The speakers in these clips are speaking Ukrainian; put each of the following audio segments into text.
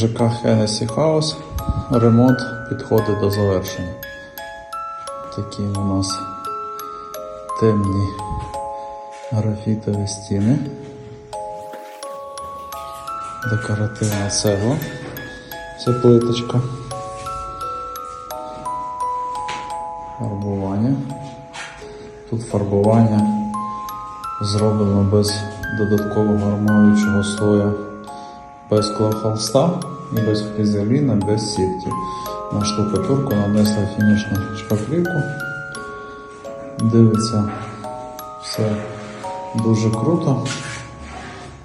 ЖК Hennessy House. Ремонт підходить до завершення. Такі у нас темні графітові стіни. Декоративна цегла. Це плиточка. Фарбування. Тут фарбування зроблено без додаткового армуючого слоя, без клохолста і без фрізеліна, без сітки. На штукатурку нанесли фінішну шпаклівку. Дивиться все дуже круто.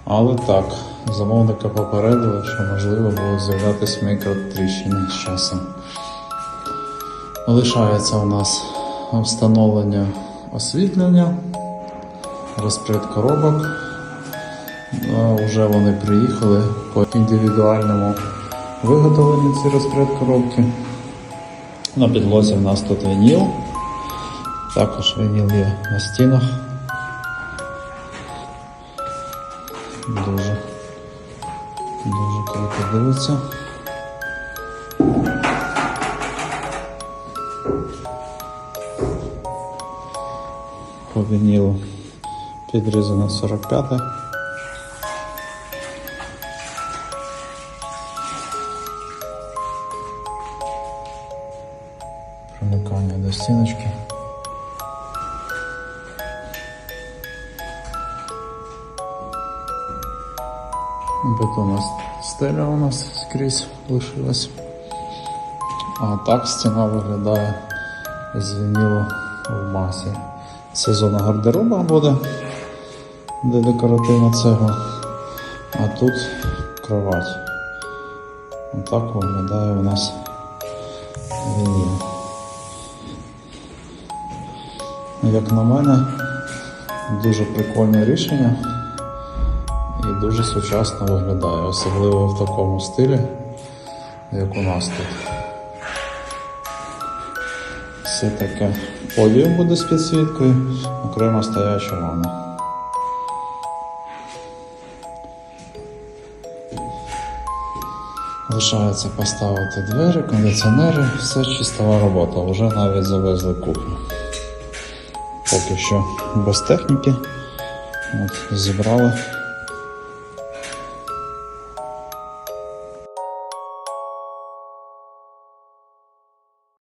Але так, замовника попередили, що можливо будуть з'являтися мікротріщини з часом. Лишається у нас встановлення освітлення, розпред коробок. А Вже вони приїхали по індивідуальному виготовленню ці розпред коробки. На підлозі в нас тут вініл. Також вініл є на стінах. Дуже, дуже круто дивиться. По вінілу підрізано 45. Примикання до стіночки. Бетонна стеля у нас скрізь лишилась. А так стіна виглядає з вінілу в масі. Це гардероба буде, де декоративна цегла. А тут кровать. Отак виглядає у нас вініл. Як на мене, дуже прикольне рішення і дуже сучасно виглядає, особливо в такому стилі, як у нас тут. Все таке подіум буде з підсвіткою, окремо стояча ванна. Лишається поставити двері, кондиціонери, все чистова робота, вже навіть завезли кухню. Поки що без техніки. От, зібрали